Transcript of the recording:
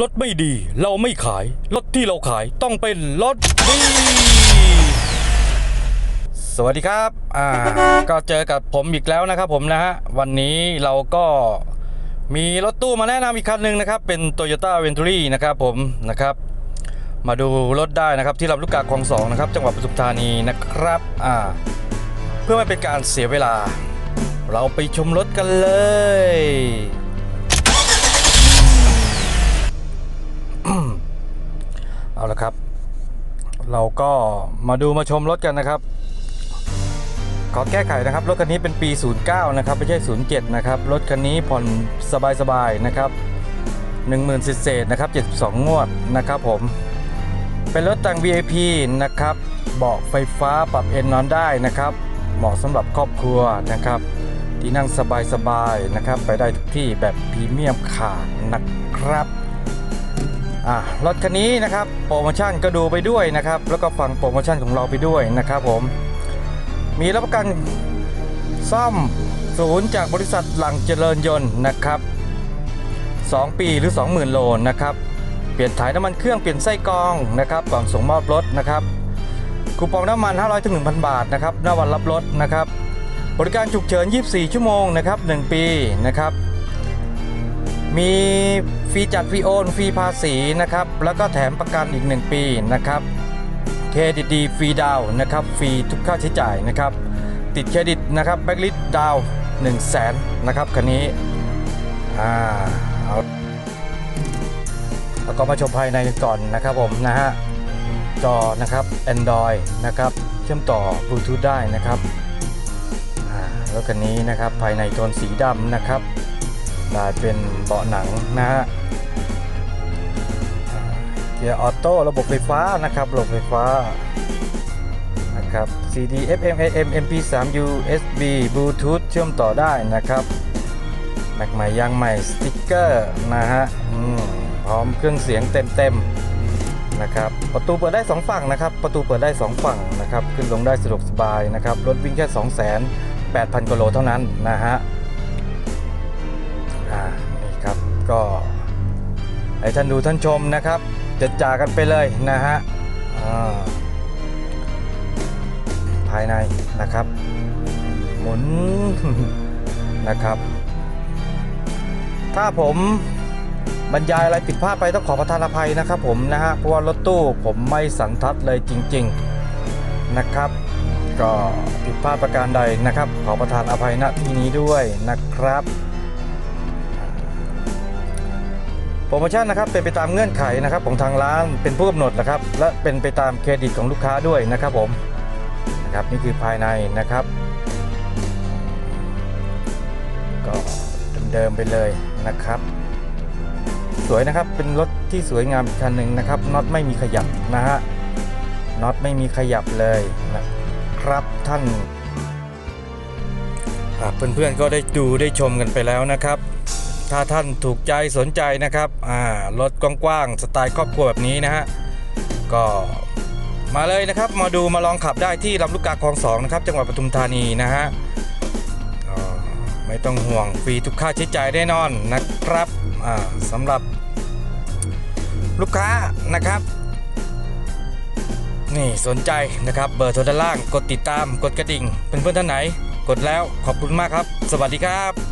รถไม่ดีเราไม่ขาย รถที่เราขายต้องเป็นรถดี สวัสดีครับอ่าก็เจอกับผมอีกแล้วนะครับผมนะฮะ วันนี้เราก็มีรถตู้มาแนะนำอีกคันหนึ่งนะครับ เป็น Toyota Venturi นะครับผมนะครับ มาดูรถได้นะครับที่ลำลูกกาคลองสองนะครับจังหวัดปทุมธานีนะครับอ่าเพื่อไม่เป็นการเสียเวลา เราไปชมรถกันเลย เราก็มาดูมาชมรถกันนะครับ ขอแก้ไขนะครับ รถคันนี้เป็นปี 09 นะครับ ไม่ใช่ 07 นะครับ รถคันนี้ผ่อนสบายๆนะครับ10,000เศษนะครับ 72 งวดนะครับผม เป็นรถแต่ง VIP นะครับ เบาะไฟฟ้าปรับเอนนอนได้นะครับ เหมาะสำหรับครอบครัวนะครับ ที่นั่งสบายๆนะครับ ไปได้ทุกที่แบบพรีเมียมขาดนะครับ อะรถคันนี้นะครับโปรโมชั่นก็ดูไปด้วยนะครับ แล้วก็ฟังโปรโมชั่นของเราไปด้วยนะครับผม มีรับประกันซ่อมศูนย์จากบริษัทหลังเจริญยนต์นะครับ 2 ปีหรือ 20,000 โลนะครับ เปลี่ยนถ่ายน้ำมันเครื่องเปลี่ยนไส้กรองนะครับก่อนส่งมอบรถนะครับคูปองน้ำมัน 500ถึง1,000 บาทนะครับหน้าวันรับรถนะครับ บริการฉุกเฉิน 24 ชั่วโมงนะครับ 1 ปีนะครับ มีฟรีจัดฟรีโอนฟรีภาษีนะครับ แล้วก็แถมประกันอีก 1 ปีนะครับเครดิตดีฟรีดาวนะครับฟรีทุกค่าใช้จ่ายนะครับ ติดเครดิตนะครับแบ็กลิสดาว1 0 0 0 0แสนนะครับคันนี้อ่าเอาแล้วก็มาชมภายในกันก่อนนะครับผมนะฮะจอนะครับ Android นะครับเชื่อมต่อบลูทูธได้นะครับอ่ารถคันนี้นะครับภายในโทนสีดำนะครับ ได้เป็นเบาะหนังนะฮะเกียร์ออโต้ระบบไฟฟ้านะครับระบบไฟฟ้านะครับ CD FM AM MP3 USB Bluetooth เชื่อมต่อได้นะครับแม็กใหม่ยางใหม่สติ๊กเกอร์นะฮะพร้อมเครื่องเสียงเต็มๆนะครับประตูเปิดได้ 2 ฝั่งนะครับ ประตูเปิดได้ 2 ฝั่งนะครับ ขึ้นลงได้สะดวกสบายนะครับรถวิ่งแค่ 2,800,000กิโลเท่านั้นนะฮะ ก็ให้ท่านดูท่านชมนะครับ จะจากกันไปเลยนะฮะภายในนะครับ หมุนนะครับ ถ้าผมบรรยายอะไรผิดพลาดไปต้องขอประทานอภัยนะครับผมนะฮะเพราะว่ารถตู้ผมไม่สันทัดเลยจริง ๆนะครับ ก็ผิดพลาดประการใดนะครับ ขอประทานอภัยณที่นี้ด้วยนะครับ โปรโมชั่นนะครับเป็นไปตามเงื่อนไขนะครับของทางร้านเป็นผู้กำหนดนะครับและเป็นไปตามเครดิตของลูกค้าด้วยนะครับผมนะครับนี่คือภายในนะครับ ก็เดิมๆไปเลยนะครับ สวยนะครับเป็นรถที่สวยงามอีกคันหนึ่งนะครับน็อตไม่มีขยับนะฮะน็อตไม่มีขยับเลยนะครับท่านเพื่อนๆก็ได้ดูได้ชมกันไปแล้วนะครับ ถ้าท่านถูกใจสนใจนะครับอ่ารถกว้างๆสไตล์ครอบครัวแบบนี้นะฮะก็มาเลยนะครับมาดูมาลองขับได้ที่ลำลูกกาคลองสองนะครับจังหวัดปทุมธานีนะฮะไม่ต้องห่วงฟรีทุกค่าใช้จ่ายแน่นอนนะครับสำหรับลูกค้านะครับ นี่สนใจนะครับเบอร์โทรด้านล่างกดติดตามกดกระดิ่งเพื่อนๆท่านไหน กดแล้วขอบคุณมากครับ สวัสดีครับ